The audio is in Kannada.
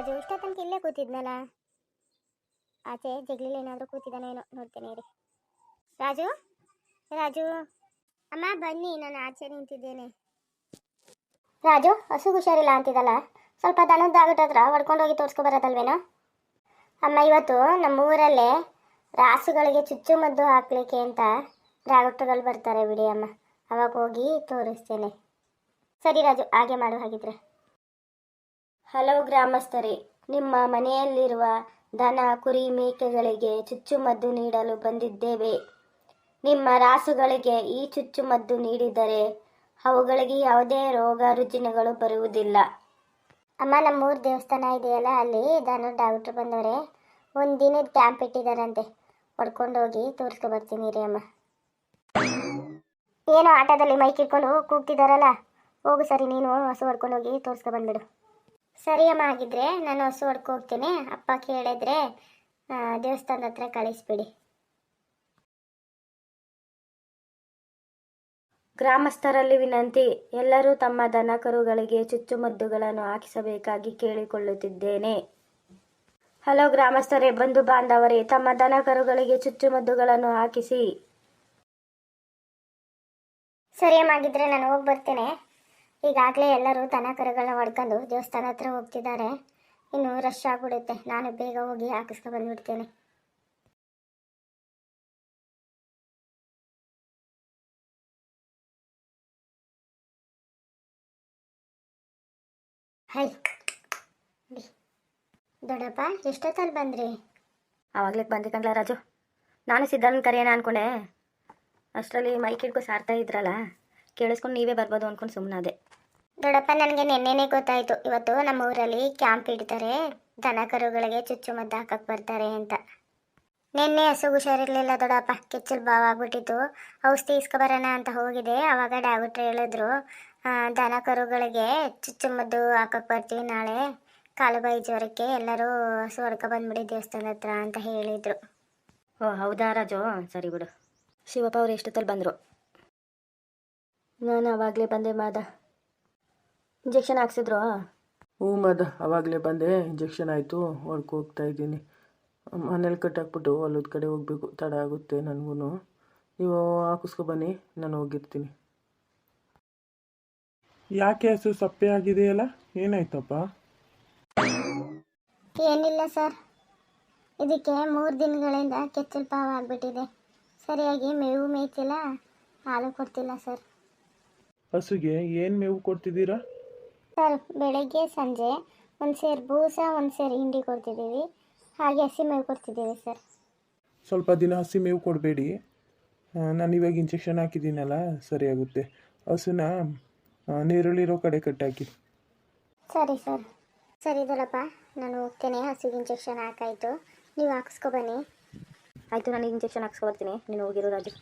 ರಾಜು ಇಷ್ಟ ತನಕ ಇಲ್ಲೇ ಕೂತಿದ್ನಲ್ಲ? ಆಚೆ ಜಗಲಿಲ್ಲ ಏನಾದರೂ ಕೂತಿದ್ದಾನೆ ಏನೋ ನೋಡ್ತೇನೆ ರೀ ರಾಜು? ರಾಜು? ಅಮ್ಮ, ಬನ್ನಿ, ನಾನು ಆಚೆ ನಿಂತಿದ್ದೇನೆ. ರಾಜು, ಹಸು ಹುಷಾರಿಲ್ಲ ಅಂತಿದ್ದಲ್ಲ ಸ್ವಲ್ಪ ದನದ ಹತ್ರ ಹೊಡ್ಕೊಂಡು ಹೋಗಿ ತೋರಿಸ್ಕೊ ಬರೋದಲ್ವೇನೋ? ಅಮ್ಮ, ಇವತ್ತು ನಮ್ಮ ಊರಲ್ಲೇ ರಾಸುಗಳಿಗೆ ಚುಚ್ಚುಮದ್ದು ಹಾಕ್ಲಿಕ್ಕೆ ಅಂತ ಡಾಕ್ಟರ್ಗಳು ಬರ್ತಾರೆ ಬಿಡಿ ಅಮ್ಮ. ಅವಾಗ ಹೋಗಿ ತೋರಿಸ್ತೇನೆ. ಸರಿ ರಾಜು, ಹಾಗೆ ಮಾಡು, ಹಾಗಿದ್ರೆ. ಹಲವು ಗ್ರಾಮಸ್ಥರೇ, ನಿಮ್ಮ ಮನೆಯಲ್ಲಿರುವ ದನ, ಕುರಿ ಮೇಕೆಗಳಿಗೆ ಚುಚ್ಚುಮದ್ದು ನೀಡಲು ಬಂದಿದ್ದೇವೆ. ನಿಮ್ಮ ರಾಸುಗಳಿಗೆ ಈ ಚುಚ್ಚುಮದ್ದು ನೀಡಿದರೆ ಅವುಗಳಿಗೆ ಯಾವುದೇ ರೋಗ ರುಜಿನಗಳು ಬರುವುದಿಲ್ಲ. ಅಮ್ಮ, ನಮ್ಮೂರ ದೇವಸ್ಥಾನ ಇದೆಯಲ್ಲ, ಅಲ್ಲಿ ದನ ಡಾಕ್ಟ್ರು ಬಂದವರೆ, ಒಂದು ದಿನದ ಕ್ಯಾಂಪ್ ಇಟ್ಟಿದ್ದಾರಂತೆ ಹೊಡ್ಕೊಂಡು ಹೋಗಿ ತೋರಿಸ್ಕೊ ಬರ್ತೀನಿ ರೀ ಅಮ್ಮ. ಏನೋ ಆಟೋದಲ್ಲಿ ಮೈಕ್ ಇಟ್ಕೊಂಡು ಕೂಗ್ತಿದ್ದಾರಲ್ಲ ಹೋಗು ಸರಿ, ನೀನು ಹಸು ಹೊಡ್ಕೊಂಡು ಹೋಗಿ ತೋರಿಸ್ಕೊ ಬಂದ್ಬಿಡು ಸರಿ ಅಮ್ಮ ಆಗಿದ್ರೆ ನಾನು ಹಸು ಹೊಡ್ಕೋಗ್ತೀನಿ ಅಪ್ಪ ಕೇಳಿದ್ರೆ ದೇವಸ್ಥಾನದ ಹತ್ರ ಕಳಿಸ್ಬಿಡಿ. ಗ್ರಾಮಸ್ಥರಲ್ಲಿ ವಿನಂತಿ ಎಲ್ಲರೂ ತಮ್ಮ ದನ ಕರುಗಳಿಗೆ ಚುಚ್ಚುಮದ್ದುಗಳನ್ನು ಹಾಕಿಸಬೇಕಾಗಿ ಕೇಳಿಕೊಳ್ಳುತ್ತಿದ್ದೇನೆ. ಹಲೋ ಗ್ರಾಮಸ್ಥರೇ ಬಂಧು ಬಾಂಧವರೇ ತಮ್ಮ ದನ ಕರುಗಳಿಗೆ ಚುಚ್ಚುಮದ್ದುಗಳನ್ನು ಹಾಕಿಸಿ. ಸರಿಯಮ್ಮಾಗಿದ್ರೆ ನಾನು ಹೋಗಿ ಬರ್ತೇನೆ. ಈಗಾಗಲೇ ಎಲ್ಲರೂ ದನ ಕರುಗಳನ್ನ ಹೊಡ್ಕೊಂಡು ದೇವಸ್ಥಾನ ಹತ್ರ ಹೋಗ್ತಿದ್ದಾರೆ. ಇನ್ನು ರಶ್ ಆಗ್ಬಿಡುತ್ತೆ. ನಾನು ಬೇಗ ಹೋಗಿ ಹಾಕಿಸ್ಕೊಂಡು ಬಂದ್ಬಿಡ್ತೇನೆ. ಹೈ. ದೊಡ್ಡಪ್ಪ, ಎಷ್ಟೊತ್ತಲ್ಲಿ ಬಂದ್ರಿ? ಆವಾಗಲೇ ಬಂದಿ ಕಣ್ಲ ರಾಜು. ನಾನು ಸಿದ್ಧಾರ್ಥ ಕರೆಯೋಣ ಅನ್ಕೊಂಡೆ. ಅಷ್ಟರಲ್ಲಿ ಮೈಕ್ ಸಾರ್ತಾ ಇದ್ರಲ್ಲ. ಕೇಳಿಸ್ಕೊಂಡು ನೀವೇ ಬರ್ಬೋದು ಅನ್ಕೊಂಡು ಸುಮ್ಮನಾದೆ ದೊಡ್ಡಪ್ಪ ನನಗೆ ನಿನ್ನೆನೇ ಗೊತ್ತಾಯಿತು. ಇವತ್ತು ನಮ್ಮ ಊರಲ್ಲಿ ಕ್ಯಾಂಪ್ ಇಡ್ತಾರೆ ದನ ಕರುಗಳಿಗೆ ಚುಚ್ಚುಮದ್ದು ಹಾಕಕ್ಕೆ ಬರ್ತಾರೆ ಅಂತ. ನಿನ್ನೆ ಹಸು ಹುಷಾರಿರ್ಲಿಲ್ಲ ದೊಡ್ಡಪ್ಪ. ಕೆಚ್ಚಲು ಬಾವ್ ಆಗ್ಬಿಟ್ಟಿತ್ತು. ಔಷಧಿ ಇಸ್ಕೊಬರೋಣ ಅಂತ ಹೋಗಿದೆ. ಅವಾಗ ಡಾಕ್ಟ್ರ್ ಹೇಳಿದ್ರು ದನ ಕರುಗಳಿಗೆ ಚುಚ್ಚುಮದ್ದು ಹಾಕಕ್ಕೆ ಬರ್ತೀವಿ ನಾಳೆ. ಕಾಲುಬಾಯಿ ಜ್ವರಕ್ಕೆ ಎಲ್ಲರೂ ಹಸು ಹೊಡ್ಕೊ ಬಂದ್ಬಿಡಿ ದೇವಸ್ಥಾನ ಹತ್ರ ಅಂತ ಹೇಳಿದರು. ಓ ಹೌದಾ ರಾಜು? ಸರಿ ಬಿಡು. ಶಿವಪ್ಪ ಅವ್ರು ಎಷ್ಟೊತ್ತಲ್ಲಿ ಬಂದರು? ನಾನು ಅವಾಗಲೇ ಬಂದೆ ಮಾದ. ಇಂಜೆಕ್ಷನ್ ಹಾಕ್ಸಿದ್ರು? ಹ್ಞೂ ಮಾದ. ಆವಾಗಲೇ ಬಂದೆ. ಇಂಜೆಕ್ಷನ್ ಆಯಿತು. ಹೊರಗೆ ಹೋಗ್ತಾ ಇದ್ದೀನಿ. ಮನೇಲಿ ಕಟ್ಟಾಕ್ಬಿಟ್ಟು ಹೊಲದ ಕಡೆ ಹೋಗಬೇಕು. ತಡ ಆಗುತ್ತೆ ನನಗೂ ನೀವು ಹಾಕಿಸ್ಕೊ ಬನ್ನಿ. ನಾನು ಹೋಗಿರ್ತೀನಿ. ಯಾಕೆ ಹಸು ಸಪ್ಪೆ ಆಗಿದೆಯಲ್ಲ ಏನಾಯ್ತಪ್ಪ? ಏನಿಲ್ಲ ಸರ್. ಇದಕ್ಕೆ ಮೂರು ದಿನಗಳಿಂದ ಕೆಚ್ಚಲು ಪಾವು ಆಗಿಬಿಟ್ಟಿದೆ ಸರಿಯಾಗಿ ಮೇವು ಮೇಯ್ತಿಲ್ಲ. ಹಾಲು ಕೊಡ್ತಿಲ್ಲ ಸರ್. ಹಸುಗೆ ಏನು ಮೇವು ಕೊಡ್ತಿದ್ದೀರಾ? ಸರ್ ಬೆಳಗ್ಗೆ ಸಂಜೆ ಒಂದು ಸೇರು ಬೂಸ ಒಂದು ಸೇರು ಹಿಂಡಿ ಕೊಡ್ತಿದ್ದೀವಿ. ಹಾಗೆ ಹಸಿ ಮೇವು ಕೊಡ್ತಿದ್ದೀವಿ ಸರ್. ಸ್ವಲ್ಪ ದಿನ ಹಸಿ ಮೇವು ಕೊಡಬೇಡಿ. ನಾನು ಇವಾಗ ಇಂಜೆಕ್ಷನ್ ಹಾಕಿದ್ದೀನಲ್ಲ ಸರಿಯಾಗುತ್ತೆ ಹಸುನ ನೀರುಳ್ಳಿರೋ ಕಡೆ ಕಟ್ಟಾಕಿ. ಸರಿ ಸರ್. ಸರಿ ದೊಡ್ಡಪ್ಪ ನಾನು ಹೋಗ್ತೇನೆ. ಹಸಿಗೆ ಇಂಜೆಕ್ಷನ್ ಹಾಕಾಯ್ತು. ನೀವು ಹಾಕಿಸ್ಕೊ ಬನ್ನಿ. ಆಯಿತು ನಾನು ಇಂಜೆಕ್ಷನ್ ಹಾಕ್ಸ್ಕೊಬರ್ತೀನಿ ನೀನು ಹೋಗಿರೋ ರಾಜು.